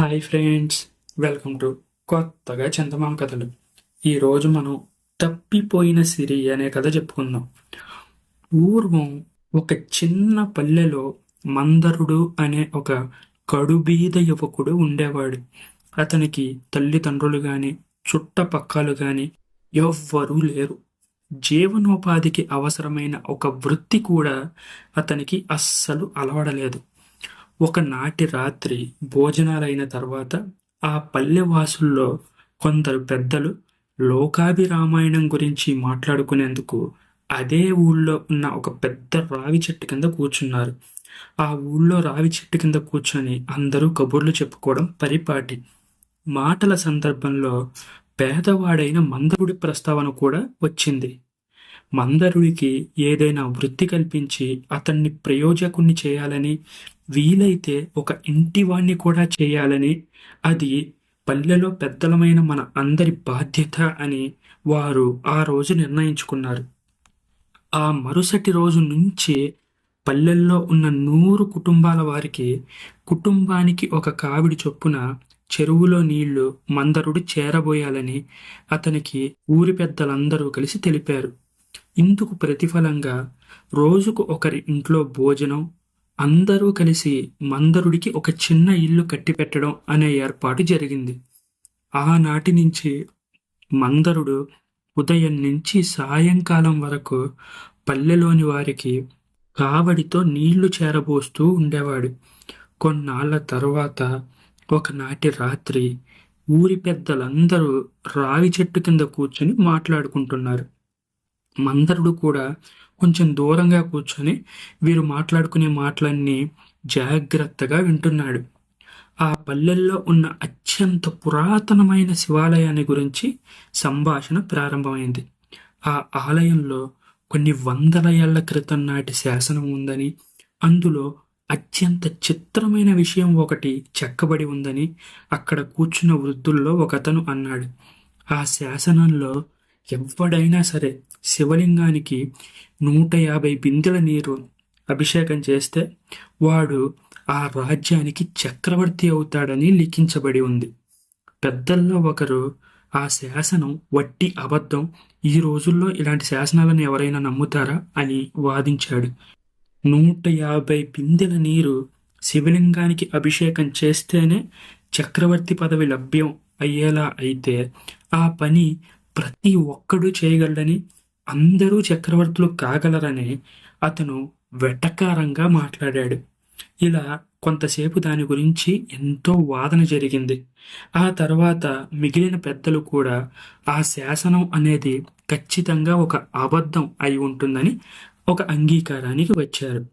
Hi friends welcome to కొత్తగా చందమామ కథలు. ఈరోజు మనం తప్పిపోయిన సిరి అనే కథ చెప్పుకుందాం. పూర్వం ఒక చిన్న పల్లెలో మందరుడు అనే ఒక కడుబీద యువకుడు ఉండేవాడు. అతనికి తల్లిదండ్రులు కానీ చుట్టపక్కలు కానీ ఎవ్వరూ లేరు. జీవనోపాధికి అవసరమైన ఒక వృత్తి కూడా అతనికి అస్సలు అలవడలేదు. ఒకనాటి రాత్రి భోజనాలైన తర్వాత ఆ పల్లెవాసుల్లో కొందరు పెద్దలు లోకాభిరామాయణం గురించి మాట్లాడుకునేందుకు అదే ఊళ్ళో ఉన్న ఒక పెద్ద రావి చెట్టు కింద కూర్చున్నారు. ఆ ఊళ్ళో రావి చెట్టు కింద కూర్చొని అందరూ కబుర్లు చెప్పుకోవడం పరిపాటి. మాటల సందర్భంలో పేదవాడైన మందరుడి ప్రస్తావన కూడా వచ్చింది. మందరుడికి ఏదైనా వృత్తి కల్పించి అతన్ని ప్రయోజకుణ్ణి చేయాలని వీలైతే ఒక ఇంటివాణ్ణి కూడా చేయాలని అది పల్లెలో పెద్దలమైన మన అందరి బాధ్యత అని వారు ఆ రోజు నిర్ణయించుకున్నారు. ఆ మరుసటి రోజు నుంచి పల్లెల్లో ఉన్న నూరు కుటుంబాల వారికి కుటుంబానికి ఒక కావిడి చొప్పున చెరువులో నీళ్ళు మందరుడు చేరబోయాలని అతనికి ఊరి పెద్దలందరూ కలిసి తెలిపారు. ఇందుకు ప్రతిఫలంగా రోజుకు ఒకరి ఇంట్లో భోజనం అందరూ కలిసి మందరుడికి ఒక చిన్న ఇల్లు కట్టిపెట్టడం అనే ఏర్పాటు జరిగింది. ఆనాటి నుంచి మందరుడు ఉదయం నుంచి సాయంకాలం వరకు పల్లెలోని వారికి కావడితో నీళ్ళు చేరబోస్తూ ఉండేవాడు. కొన్నాళ్ళ తర్వాత ఒకనాటి రాత్రి ఊరి పెద్దలందరూ రావి చెట్టు కింద కూర్చొని మాట్లాడుకుంటున్నారు. మందరుడు కూడా కొంచెం దూరంగా కూర్చొని వీరు మాట్లాడుకునే మాటలన్నీ జాగ్రత్తగా వింటున్నాడు. ఆ పల్లెల్లో ఉన్న అత్యంత పురాతనమైన శివాలయాన్ని గురించి సంభాషణ ప్రారంభమైంది. ఆ ఆలయంలో కొన్ని వందల ఏళ్ళ క్రితం నాటి శాసనం ఉందని అందులో అత్యంత చిత్రమైన విషయం ఒకటి చెక్కబడి ఉందని అక్కడ కూర్చున్న వృద్ధుల్లో ఒకతను అన్నాడు. ఆ శాసనంలో ఎవడైనా సరే శివలింగానికి నూట యాభై బిందెల నీరు అభిషేకం చేస్తే వాడు ఆ రాజ్యానికి చక్రవర్తి అవుతాడని లిఖించబడి ఉంది. పెద్దల్లో ఒకరు ఆ శాసనం వట్టి అబద్ధం ఈ రోజుల్లో ఇలాంటి శాసనాలను ఎవరైనా నమ్ముతారా అని వాదించాడు. నూట యాభై బిందెల నీరు శివలింగానికి అభిషేకం చేస్తేనే చక్రవర్తి పదవి లభ్యం అయ్యేలా అయితే ఆ పని ప్రతి ఒక్కడూ చేయగలడని అందరూ చక్రవర్తులు కాగలరని అతను వెటకారంగా మాట్లాడాడు. ఇలా కొంతసేపు దాని గురించి ఎంతో వాదన జరిగింది. ఆ తర్వాత మిగిలిన పెద్దలు కూడా ఆ శాసనం అనేది ఖచ్చితంగా ఒక అబద్ధం అయి ఉంటుందని ఒక అంగీకారానికి వచ్చారు.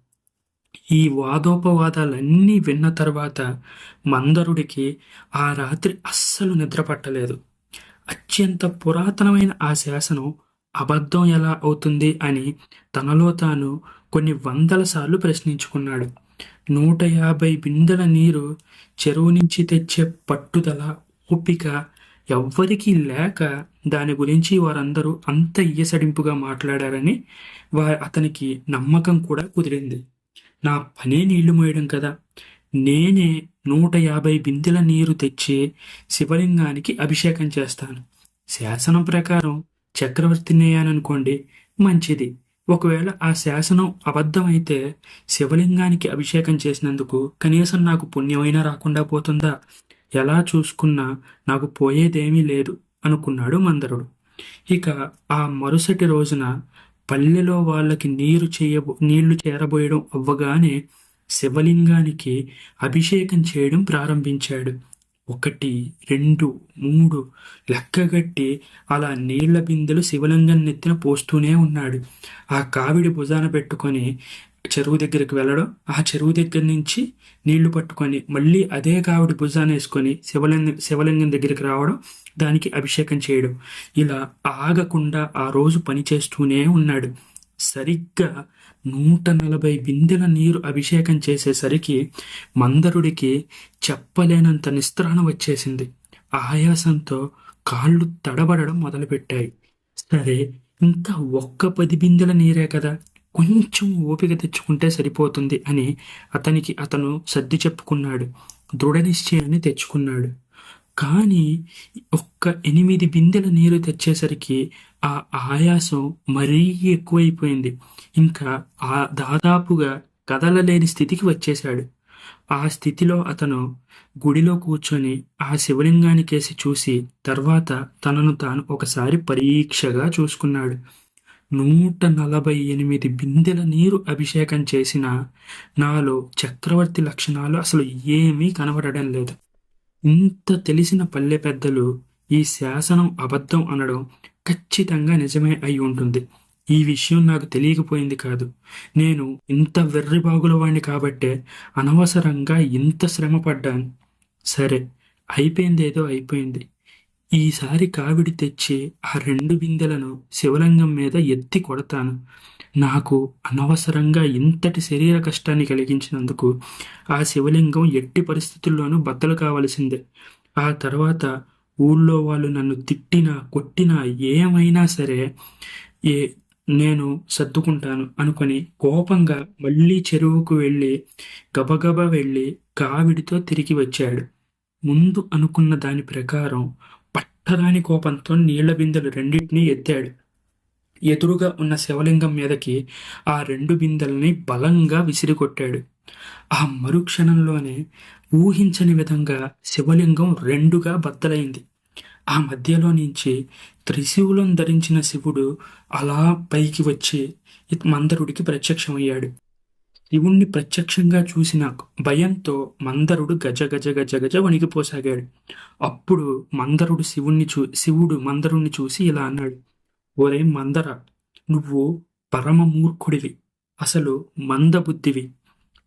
ఈ వాదోపవాదాలన్నీ విన్న తర్వాత మందరుడికి ఆ రాత్రి అస్సలు నిద్రపట్టలేదు అత్యంత పురాతనమైన ఆ శాసనం అబద్ధం ఎలా అవుతుంది అని తనలో తాను కొన్ని వందల సార్లు ప్రశ్నించుకున్నాడు. నూట యాభై బిందెల నీరు చెరువు నుంచి తెచ్చే పట్టుదల ఓపిక ఎవ్వరికీ లేక దాని గురించి వారందరూ అంత ఇయ్యసడింపుగా మాట్లాడారని వా అతనికి నమ్మకం కూడా కుదిరింది. నా పనే నీళ్ళు మోయడం కదా. నేనే నూట యాభై బిందెల నీరు తెచ్చి శివలింగానికి అభిషేకం చేస్తాను. శాసనం ప్రకారం చక్రవర్తినేయాననుకోండి మంచిది. ఒకవేళ ఆ శాసనం అబద్ధమైతే శివలింగానికి అభిషేకం చేసినందుకు కనీసం నాకు పుణ్యమైనా రాకుండా పోతుందా? ఎలా చూసుకున్నా నాకు పోయేదేమీ లేదు అనుకున్నాడు మందరుడు. ఇక ఆ మరుసటి రోజున పల్లెలో వాళ్ళకి నీరు చేయబో నీళ్ళు చేరబోయడం అవ్వగానే శివలింగానికి అభిషేకం చేయడం ప్రారంభించాడు. ఒకటి రెండు మూడు లెక్కగట్టి అలా నీళ్ళ బిందెలు శివలింగం నెత్తిన పోస్తూనే ఉన్నాడు. ఆ కావిడి భుజాన పెట్టుకొని చెరువు దగ్గరికి వెళ్ళడం ఆ చెరువు దగ్గర నుంచి నీళ్ళు పట్టుకొని మళ్ళీ అదే కావిడి భుజాన వేసుకొని శివలింగ శివలింగం దగ్గరికి రావడం దానికి అభిషేకం చేయడం. ఇలా ఆగకుండా ఆ రోజు పని చేస్తూనే ఉన్నాడు. సరిగ్గా నూట నలభై బిందెల నీరు అభిషేకం చేసేసరికి మందరుడికి చెప్పలేనంత నిస్త్రాణ వచ్చేసింది. ఆయాసంతో కాళ్ళు తడబడడం మొదలుపెట్టాయి. సరే ఇంకా ఒక్క పది బిందెల నీరే కదా కొంచెం ఓపిక తెచ్చుకుంటే సరిపోతుంది అని అతనికి అతను సర్ది చెప్పుకున్నాడు. దృఢ నిశ్చయాన్ని తెచ్చుకున్నాడు. కానీ ఒక్క ఎనిమిది బిందెల నీరు తెచ్చేసరికి ఆ ఆయాసం మరీ ఎక్కువైపోయింది. ఇంకా ఆ దాదాపుగా కదలలేని స్థితికి వచ్చేశాడు. ఆ స్థితిలో అతను గుడిలో కూర్చొని ఆ శివలింగానికేసి చూసి తర్వాత తనను తాను ఒకసారి పరీక్షగా చూసుకున్నాడు. నూట నలభై ఎనిమిది బిందెల నీరు అభిషేకం చేసిన నాలో చక్రవర్తి లక్షణాలు అసలు ఏమీ కనబడడం లేదు. ఇంత తెలిసిన పల్లె పెద్దలు ఈ శాసనం అబద్ధం అనడం ఖచ్చితంగా నిజమే అయి ఉంటుంది. ఈ విషయం నాకు తెలియకపోయింది కాదు. నేను ఇంత వెర్రిబాగుల వాడిని కాబట్టే అనవసరంగా ఇంత శ్రమ పడ్డాను. సరే అయిపోయింది ఏదో అయిపోయింది. ఈసారి కావిడి తెచ్చి ఆ రెండు బిందెలను శివలింగం మీద ఎత్తి కొడతాను. నాకు అనవసరంగా ఇంతటి శరీర కష్టాన్ని కలిగించినందుకు ఆ శివలింగం ఎట్టి పరిస్థితుల్లోనూ బద్దలు కావలసిందే. ఆ తర్వాత ఊళ్ళో వాళ్ళు నన్ను తిట్టినా కొట్టినా ఏమైనా సరే ఏ నేను సర్దుకుంటాను అనుకొని కోపంగా మళ్ళీ చెరువుకు వెళ్ళి గబగబా వెళ్ళి కావిడితో తిరిగి వచ్చాడు. ముందు అనుకున్న దాని ప్రకారం పట్టరాని కోపంతో నీళ్ళ బిందెలు రెండింటినీ ఎత్తాడు. ఎదురుగా ఉన్న శివలింగం మీదకి ఆ రెండు బిందెల్ని బలంగా విసిరికొట్టాడు. ఆ మరుక్షణంలోనే ఊహించని విధంగా శివలింగం రెండుగా బద్దలైంది. ఆ మధ్యలో నుంచి త్రిశూలం ధరించిన శివుడు అలా పైకి వచ్చి మందరుడికి ప్రత్యక్షమయ్యాడు. శివుణ్ణి ప్రత్యక్షంగా చూసిన భయంతో మందరుడు గజ గజ గజ గజ వణికిపోసాగాడు. అప్పుడు మందరుడు శివుణ్ణి చూ శివుడు మందరుణ్ణి చూసి ఇలా అన్నాడు ఓరే మందర నువ్వు పరమ మూర్ఖుడివి అసలు మందబుద్ధివి.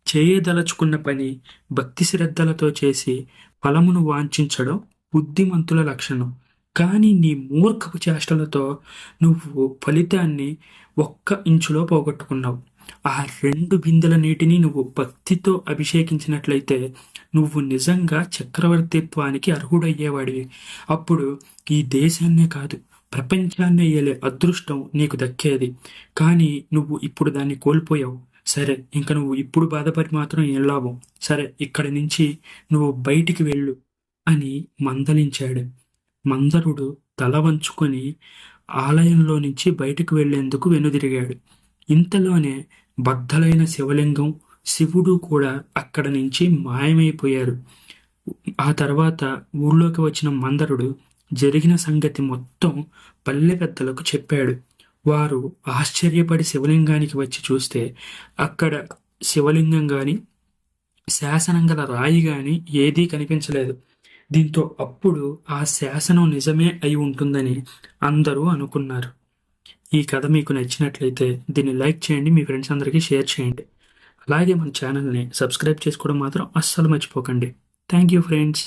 చేయదలుచుకున్న పని భక్తి శ్రద్ధలతో చేసి ఫలమును వాంఛించడం బుద్ధిమంతుల లక్షణం కానీ నీ మూర్ఖపు చేష్టలతో నువ్వు ఫలితాన్ని ఒక్క ఇంచులో పోగొట్టుకున్నావు. ఆ రెండు బిందెల నీటిని నువ్వు భక్తితో అభిషేకించినట్లయితే నువ్వు నిజంగా చక్రవర్తిత్వానికి అర్హుడయ్యేవాడివి. అప్పుడు ఈ దేశాన్నే కాదు ప్రపంచాన్ని ఏలే అదృష్టం నీకు దక్కేది. కానీ నువ్వు ఇప్పుడు దాన్ని కోల్పోయావు. సరే ఇంక నువ్వు ఇప్పుడు బాధపడి మాత్రం ఏం లాభం? సరే ఇక్కడి నుంచి నువ్వు బయటికి వెళ్ళు. అని మందలించాడు. మందరుడు తల వంచుకొని ఆలయంలో నుంచి బయటకు వెళ్ళేందుకు వెనుదిరిగాడు. ఇంతలోనే బద్దలైన శివలింగం శివుడు కూడా అక్కడ నుంచి మాయమైపోయారు. ఆ తర్వాత ఊళ్ళోకి వచ్చిన మందరుడు జరిగిన సంగతి మొత్తం పల్లె పెద్దలకు చెప్పాడు. వారు ఆశ్చర్యపడి శివలింగానికి వచ్చి చూస్తే అక్కడ శివలింగం కానీ శాసనం గల రాయి కానీ ఏదీ కనిపించలేదు. దీంతో అప్పుడు ఆ శాసనం నిజమే అయి ఉంటుందని అందరూ అనుకున్నారు. ఈ కథ మీకు నచ్చినట్లయితే దీన్ని లైక్ చేయండి మీ ఫ్రెండ్స్ అందరికీ షేర్ చేయండి. అలాగే మన ఛానల్ని సబ్స్క్రైబ్ చేసుకోవడం మాత్రం అస్సలు మర్చిపోకండి. Thank you friends.